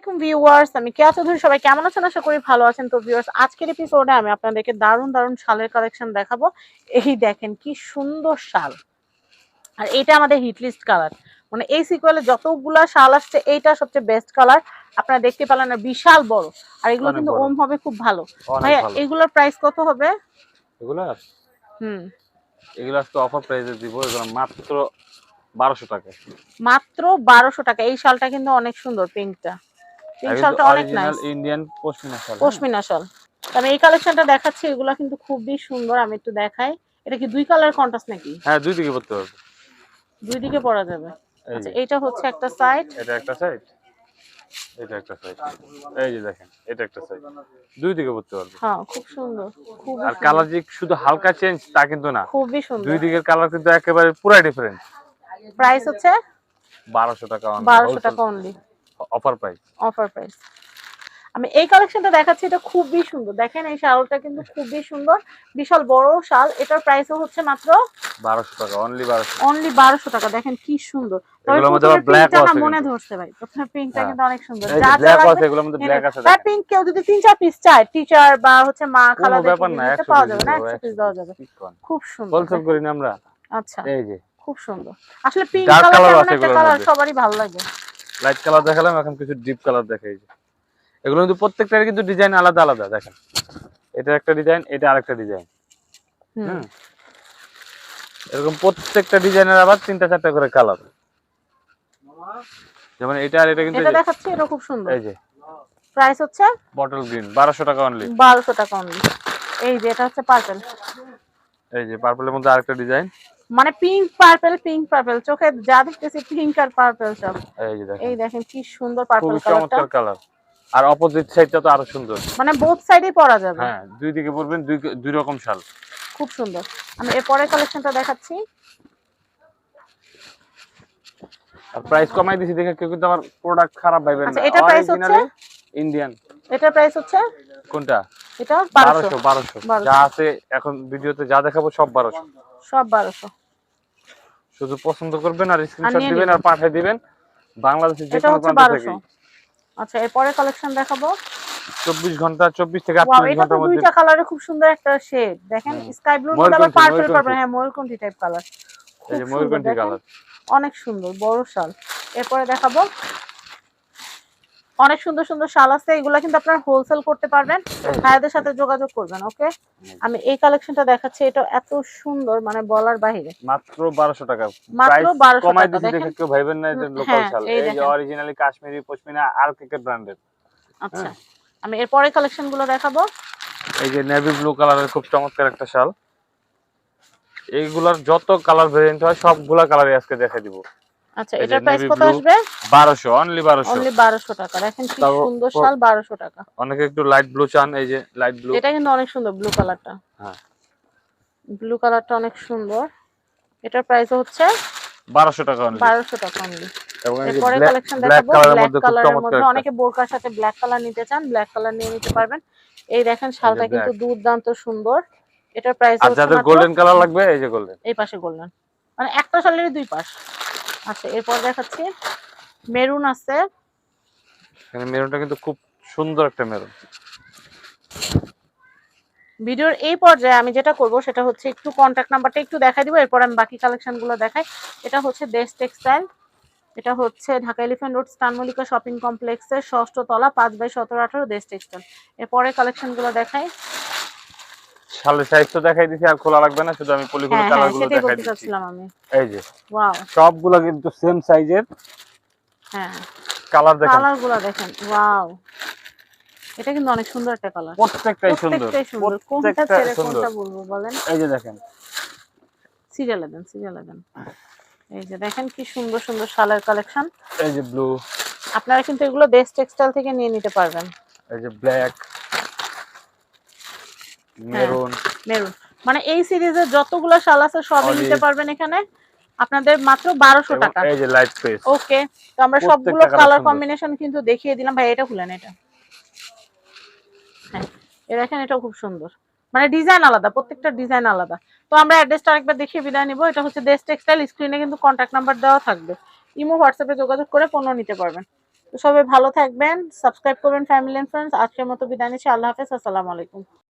আসসালামাইকুম ভিউয়ার্স আমি কেয়া চৌধুরী সবাই কেমন আছেন? আশা করি ভালো আছেন। তো ভিউয়ার্স আজকের এপিসোডে আমি আপনাদেরকে দারুণ দারুণ শালের কালেকশন দেখাবো। এই দেখেন কি সুন্দর শাল। আর এটা আমাদের হিটলিস্ট কালার মানে এই সিকুয়েলে যতগুলা শাল আসছে এইটা সবচেয়ে বেস্ট কালার আপনারা দেখতে পেলেন বিশাল বড়। আর এগুলো কিন্তু ওম হবে খুব ভালো। ভাইয়া এগুলোর প্রাইস কত হবে? এগুলো? হুম। এগুলো আজকে অফার প্রাইসে দিব এগুলো মাত্র বারোশো টাকা। মাত্র বারোশো টাকা। এই শালটা কিন্তু অনেক সুন্দর পিঙ্কটা পিঙ্ক শালটা অনেক নাইস ইন্ডিয়ান পশমিনা শাল। হ্যাঁ? পশমিনা শাল। আমি এই কালেকশনটা দেখাচ্ছি এগুলো কিন্তু খুবই সুন্দর আমি একটু দেখাই। এটা কি দুই কালার কন্ট্রাস্ট নাকি? হ্যাঁ দুই দিকে পড়তে পারবে দুই দিকে পরা যাবে। আচ্ছা যে, হচ্ছে একটা সাইড এটা একটা সাইড এটা একটা সাইড এই যে দেখেন এটা একটা সাইড দুই দিকে পড়তে পারবে হ্যাঁ খুব সুন্দর। আর সুন্দর, কালার যে শুধু হালকা চেঞ্জ তা কিন্তু না। খুবই সুন্দর। দুই দিকের কালার কিন্তু একেবারে পুরাই ডিফারেন্ট প্রাইস হচ্ছে? বারোশো টাকা বারোশো টাকা only offer price offer price আমি এই কালেকশনটা দেখাচ্ছি এটা খুবই সুন্দর। দেখেন এই শালটা কিন্তু খুবই সুন্দর। বিশাল বড় শাল এটার প্রাইসও হচ্ছে মাত্র বারোশো টাকা অনলি বারোশো অনলি বারোশো টাকা দেখেন কি সুন্দর। এগুলোর মধ্যে প্রথমে পিঙ্কটা আছে মনে। ধরছে ভাই প্রথমে পিঙ্কটা হ্যাঁ। কিন্তু অনেক সুন্দর। যা যা ব্ল্যাক আছে এগুলোর মধ্যে ব্ল্যাক আছে তার পিঙ্ক কেউ যদি তিন চার পিস চায় টিচার বা হচ্ছে মা খালা ব্যাপার না পাওয়া যাবে না একশো পিস দেওয়া যাবে। খুব সুন্দর দেখেন। করি না আমরা? আচ্ছা। এই যে। খুব সুন্দর। আসলে পিঙ্ক কালার একটা কালার সবারই ভালো লাগে। লাইট কালার দেখালাম এখন কিছু ডিপ কালার দেখাই এগুলো কিন্তু প্রত্যেকটার কিন্তু ডিজাইন আলাদা আলাদা দেখেন। এটা একটা ডিজাইন এটা আরেকটা ডিজাইন হুম। এরকম প্রত্যেকটা ডিজাইনের আবার তিনটা চারটা করে কালার যেমন এটা আর এটা কিন্তু এটা দেখাচ্ছি এটা খুব সুন্দর। এই যে। প্রাইস হচ্ছে? বটল গ্রিন বারোশো টাকা অনলি বারোশো টাকা অনলি এই যে এটা হচ্ছে পার্পেল এই যে পার্পলের মধ্যে আরেকটা ডিজাইন মানে পিঙ্ক পার্পল পিঙ্ক পার্পেল চোখে যা দেখতেছি পিঙ্ক আর পার্পেল সব। এই দেখেন। কি সুন্দর পার্পল কালারটা কালার আর অপোজিট সাইডটা তো আরও সুন্দর। মানে বোথ সাইডেই পরা যাবে। হ্যাঁ দুই দিকে পড়বেন দুই দুই রকম শাল। খুব সুন্দর। আমি এরপরের কালেকশনটা দেখাচ্ছি। আর প্রাইস কমাই দিছি দেখে কেউ কিন্তু আমার প্রোডাক্ট খারাপ ভাইবেন না। এটার price হচ্ছে? ইন্ডিয়ান এটা প্রাইস হচ্ছে? কোনটা? এটা বারোশো বারোশো। বারোশো। 1200 যা আছে এখন ভিডিওতে যা দেখাবো সব বারোশো। সব বারোশো। শুধু পছন্দ করবেন আর স্ক্রিনশট দিবেন আর পাঠিয়ে দিবেন। বাংলাদেশের যে কোনো প্রান্ত থেকে বারোশো আচ্ছা এরপরে কালেকশন দেখাবো। চব্বিশ ঘণ্টা চব্বিশ থেকে ওয়াও আটচল্লিশ এটা তো ঘণ্টার মধ্যে। দুইটা কালারে খুব সুন্দর একটা শেড দেখেন স্কাই ব্লু মধ্যে আবার পার্পল। পার্পল হ্যাঁ ময়ূরকণ্ঠী টাইপ কালার এই যে ময়ূরকণ্ঠী কালার অনেক সুন্দর বড় শাল এরপরে দেখাবো অনেক সুন্দর সুন্দর শাল আছে এগুলা কিন্তু আপনারা হোলসেল করতে পারবেন। ভাইয়াদের সাথে যোগাযোগ করবেন ওকে আমি এই কালেকশনটা দেখাচ্ছি এটা এত সুন্দর মানে বলার বাইরে। মাত্র বারোশো টাকা। মাত্র 1200 টাকা, দেখেন। কেউ ভাইবেন না যে হুম, লোকাল হ্যাঁ, শাল। এই যে অরিজিনালি কাশ্মীরি পশমিনা আর কেকে ব্র্যান্ডেড আচ্ছা হ্যাঁ। আমি এরপরে কালেকশনগুলো দেখাবো। এই যে নেভি ব্লু কালারের খুব চমৎকার একটা শাল। এইগুলার যত কালার ভেরিয়েন্ট হয় সবগুলা কালারই আজকে দেখে দিব। আচ্ছা এটার প্রাইস কত আসবে? বারোশো অনলি বারোশো। অনলি বারোশো টাকা। দেখেন কি সুন্দর শাল বারোশো টাকা। অনেকে একটু লাইট ব্লু চান এই যে লাইট ব্লু এটা কিন্তু অনেক সুন্দর ব্লু কালারটা হ্যাঁ। ব্লু কালারটা অনেক সুন্দর। এটার প্রাইস হচ্ছে বারোশো টাকা অনলি বারোশো টাকা অনলি এবং এই যে এরপরে কালেকশন দেখাবো। ব্ল্যাক কালারের মধ্যে অনেকে বোরকার সাথে ব্ল্যাক কালার নিতে চান ব্ল্যাক কালার নিয়ে নিতে পারবেন। এই দেখেন শালটা কিন্তু দুর্দান্ত সুন্দর। এটার প্রাইস হচ্ছে যাদের গোল্ডেন কালার লাগবে এই যে গোল্ডেন এই পাশে গোল্ডেন মানে একটা শালের দুই পাশ। আচ্ছা এরপর দেখাচ্ছি। মেরুন আছে। এখানে মেরুনটা কিন্তু খুব সুন্দর একটা মেরুন। ভিডিওর এই পর্যায়ে আমি যেটা করব সেটা হচ্ছে একটু কন্ট্যাক্ট নাম্বারটা একটু দেখাই দিব এরপর আমি বাকি কালেকশনগুলো দেখাই। এটা হচ্ছে দেশ টেক্সটাইল এটা হচ্ছে ঢাকা এলিফ্যান্ট রোড স্থানমল্লিকা শপিং কমপ্লেক্সের ষষ্ঠ তলা পাঁচ বাই সতেরো আঠারো দেশ টেক্সটাইল এরপরে কালেকশনগুলো দেখাই। শালের সাইজ তো দেখাই দিছি আর খোলা লাগবে না শুধু আমি পলিগুলো হ্যাঁ হ্যাঁ দেখাই দিচ্ছি। এই যে ওয়াও সবগুলো কিন্তু সেম সাইজের হ্যাঁ। কালার দেখেন। দেখেন ওয়াও এটা কিন্তু অনেক সুন্দর একটা কালার প্রত্যেকটাই সুন্দর। প্রত্যেকটাই সুন্দর। কোনটা ছেড়ে কোনটা বলব বলেন? এই যে দেখেন। সিরিয়ালে দেন সিরিয়ালে দেন। এই যে দেখেন কি সুন্দর সুন্দর শালের কালেকশন এই যে ব্লু আপনারা কিন্তু এগুলো বেস্ট টেক্সটাইল থেকে নিয়ে নিতে পারবেন। এই যে ব্ল্যাক মেরুন। মেরুন। মানে এই সিরিজের যতগুলো শাল আছে সবই নিতে পারবেন এখানে। আপনাদের মাত্র বারোশো এবং টাকা। এই যে লাইট পেস ওকে তো আমরা সবগুলো কালার কম্বিনেশন কিন্তু দেখিয়ে দিলাম। ভাই এটা খুলেন এটা। হ্যাঁ এ দেখেন এটাও খুব সুন্দর। মানে ডিজাইন আলাদা প্রত্যেকটা ডিজাইন আলাদা। তো আমরা অ্যাড্রেসটা আরেকবার দেখিয়ে বিদায় নিব। এটা হচ্ছে দেশ টেক্সটাইল স্ক্রিনে কিন্তু কন্ট্যাক্ট নাম্বার দেওয়া থাকবে। ইমো হোয়াটসঅ্যাপে যোগাযোগ করে পণ্য নিতে পারবেন। তো সবাই ভালো থাকবেন সাবস্ক্রাইব করবেন ফ্যামিলি এন্ড ফ্রেন্ডস আজকের মতো বিদায় নিচ্ছি। আল্লাহ হাফেজ আসসালামু আলাইকুম।